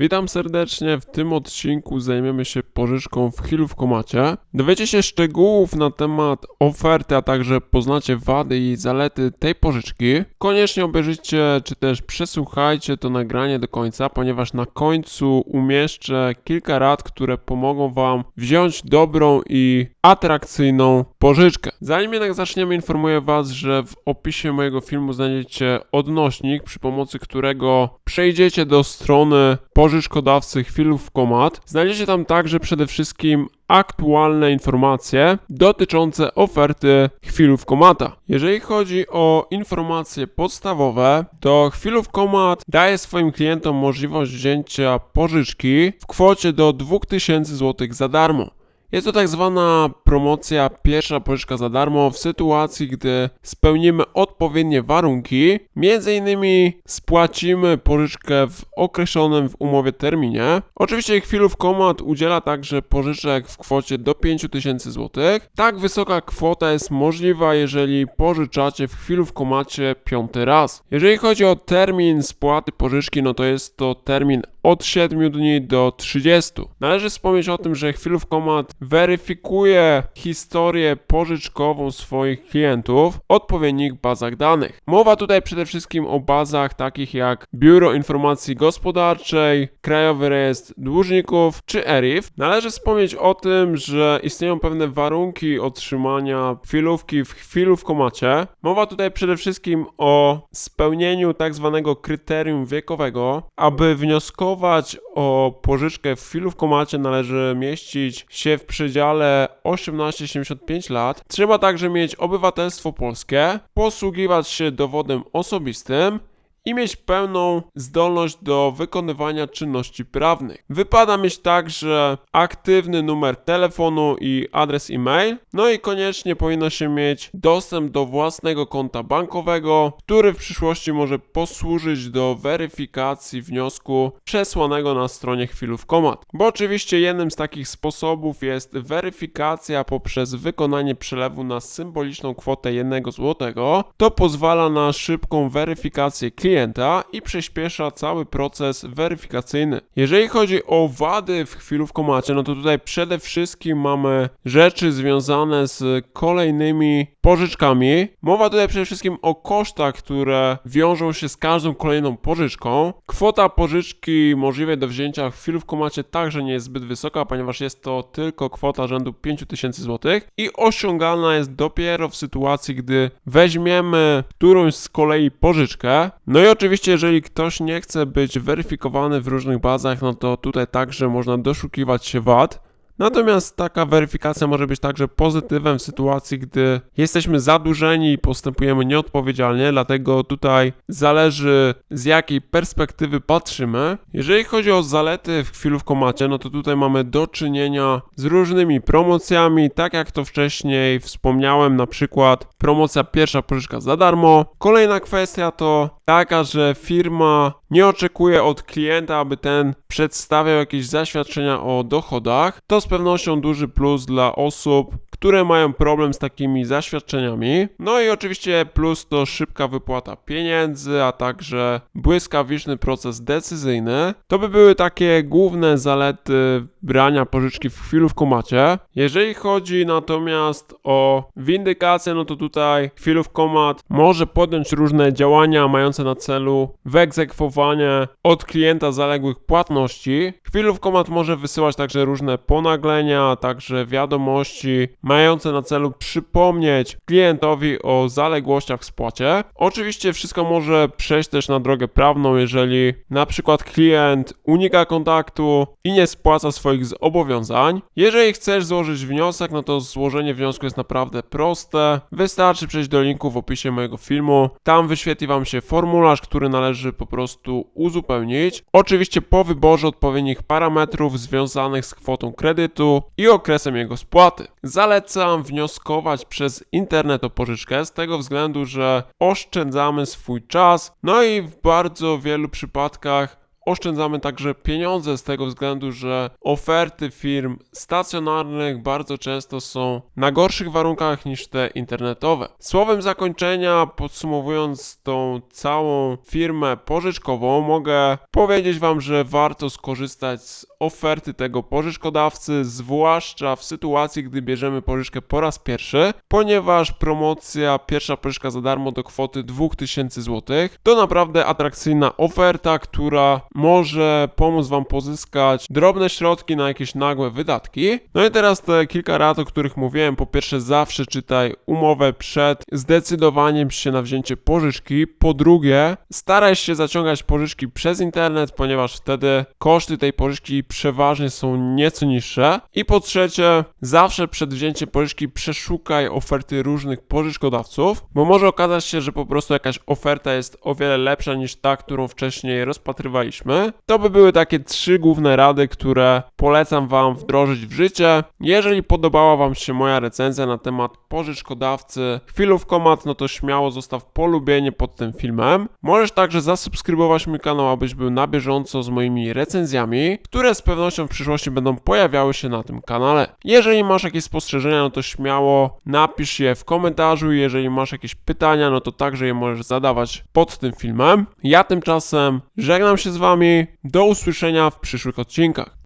Witam serdecznie. W tym odcinku zajmiemy się pożyczką w Hillu w Komacie. Dowiecie się szczegółów na temat oferty, a także poznacie wady i zalety tej pożyczki. Koniecznie obejrzyjcie, czy też przesłuchajcie to nagranie do końca, ponieważ na końcu umieszczę kilka rad, które pomogą Wam wziąć dobrą i atrakcyjną pożyczkę. Zanim jednak zaczniemy, informuję Was, że w opisie mojego filmu znajdziecie odnośnik, przy pomocy którego przejdziecie do strony pożyczkodawcy Chwilów Komat. Znajdziecie tam także przede wszystkim aktualne informacje dotyczące oferty Chwilów Komata. Jeżeli chodzi o informacje podstawowe, to Chwilów Komat daje swoim klientom możliwość wzięcia pożyczki w kwocie do 2000 zł za darmo. Jest to tak zwana promocja pierwsza pożyczka za darmo w sytuacji, gdy spełnimy odpowiednie warunki. Między innymi spłacimy pożyczkę w określonym w umowie terminie. Oczywiście Chwilów Komat udziela także pożyczek w kwocie do 5000 zł. Tak wysoka kwota jest możliwa, jeżeli pożyczacie w Chwilów Komacie piąty raz. Jeżeli chodzi o termin spłaty pożyczki, no to jest to termin od 7 dni do 30. Należy wspomnieć o tym, że Chwilów Komat weryfikuje historię pożyczkową swoich klientów w odpowiednich bazach danych. Mowa tutaj przede wszystkim o bazach takich jak Biuro Informacji Gospodarczej, Krajowy Rejestr Dłużników czy ERIF. Należy wspomnieć o tym, że istnieją pewne warunki otrzymania chwilówki w chwilów komacie. Mowa tutaj przede wszystkim o spełnieniu tak zwanego kryterium wiekowego. Aby wnioskować o pożyczkę w chwilów komacie należy mieścić się w przedziale 18-75 lat. Trzeba także mieć obywatelstwo polskie, posługiwać się dowodem osobistym i mieć pełną zdolność do wykonywania czynności prawnych. Wypada mieć także aktywny numer telefonu i adres e-mail. No i koniecznie powinno się mieć dostęp do własnego konta bankowego, który w przyszłości może posłużyć do weryfikacji wniosku przesłanego na stronie Chwilów.comat. Bo oczywiście jednym z takich sposobów jest weryfikacja poprzez wykonanie przelewu na symboliczną kwotę 1 zł. To pozwala na szybką weryfikację klienta klienta i przyspiesza cały proces weryfikacyjny. Jeżeli chodzi o wady w chwilówkomacie, no to tutaj przede wszystkim mamy rzeczy związane z kolejnymi pożyczkami. Mowa tutaj przede wszystkim o kosztach, które wiążą się z każdą kolejną pożyczką. Kwota pożyczki możliwej do wzięcia w chwilówkomacie także nie jest zbyt wysoka, ponieważ jest to tylko kwota rzędu 5000 zł i osiągalna jest dopiero w sytuacji, gdy weźmiemy którąś z kolei pożyczkę. No i oczywiście, jeżeli ktoś nie chce być weryfikowany w różnych bazach, no to tutaj także można doszukiwać się wad. Natomiast taka weryfikacja może być także pozytywem w sytuacji, gdy jesteśmy zadłużeni i postępujemy nieodpowiedzialnie, dlatego tutaj zależy z jakiej perspektywy patrzymy. Jeżeli chodzi o zalety w chwilówkomacie, no to tutaj mamy do czynienia z różnymi promocjami, tak jak to wcześniej wspomniałem, na przykład promocja pierwsza pożyczka za darmo. Kolejna kwestia to taka, że firma nie oczekuje od klienta, aby ten przedstawiał jakieś zaświadczenia o dochodach. To z pewnością duży plus dla osób, które mają problem z takimi zaświadczeniami. No i oczywiście plus to szybka wypłata pieniędzy, a także błyskawiczny proces decyzyjny. To by były takie główne zalety brania pożyczki w chwilówkomacie. Jeżeli chodzi natomiast o windykację, no to tutaj chwilówkomat może podjąć różne działania mające na celu wyegzekwowanie od klienta zaległych płatności. Chwilówkomat może wysyłać także różne ponaglenia, także wiadomości mające na celu przypomnieć klientowi o zaległościach w spłacie. Oczywiście wszystko może przejść też na drogę prawną, jeżeli na przykład klient unika kontaktu i nie spłaca swoich zobowiązań. Jeżeli chcesz złożyć wniosek, no to złożenie wniosku jest naprawdę proste. Wystarczy przejść do linku w opisie mojego filmu. Tam wyświetli Wam się formularz, który należy po prostu uzupełnić. Oczywiście po wyborze odpowiednich parametrów związanych z kwotą kredytu i okresem jego spłaty. Zalecam wnioskować przez internet o pożyczkę z tego względu, że oszczędzamy swój czas, no i w bardzo wielu przypadkach oszczędzamy także pieniądze z tego względu, że oferty firm stacjonarnych bardzo często są na gorszych warunkach niż te internetowe. Słowem zakończenia, podsumowując tą całą firmę pożyczkową, mogę powiedzieć Wam, że warto skorzystać z oferty tego pożyczkodawcy, zwłaszcza w sytuacji, gdy bierzemy pożyczkę po raz pierwszy, ponieważ promocja pierwsza pożyczka za darmo do kwoty 2000 zł to naprawdę atrakcyjna oferta, która może pomóc Wam pozyskać drobne środki na jakieś nagłe wydatki. No i teraz te kilka rad, o których mówiłem. Po pierwsze, zawsze czytaj umowę przed zdecydowaniem się na wzięcie pożyczki. Po drugie, staraj się zaciągać pożyczki przez internet, ponieważ wtedy koszty tej pożyczki przeważnie są nieco niższe. I po trzecie, zawsze przed wzięciem pożyczki przeszukaj oferty różnych pożyczkodawców, bo może okazać się, że po prostu jakaś oferta jest o wiele lepsza niż ta, którą wcześniej rozpatrywaliśmy. To by były takie trzy główne rady, które polecam Wam wdrożyć w życie. Jeżeli podobała Wam się moja recenzja na temat pożyczkodawcy Chwilówkomat, no to śmiało zostaw polubienie pod tym filmem. Możesz także zasubskrybować mój kanał, abyś był na bieżąco z moimi recenzjami, które z pewnością w przyszłości będą pojawiały się na tym kanale. Jeżeli masz jakieś spostrzeżenia, no to śmiało napisz je w komentarzu. Jeżeli masz jakieś pytania, no to także je możesz zadawać pod tym filmem. Ja tymczasem żegnam się z Wami. Do usłyszenia w przyszłych odcinkach.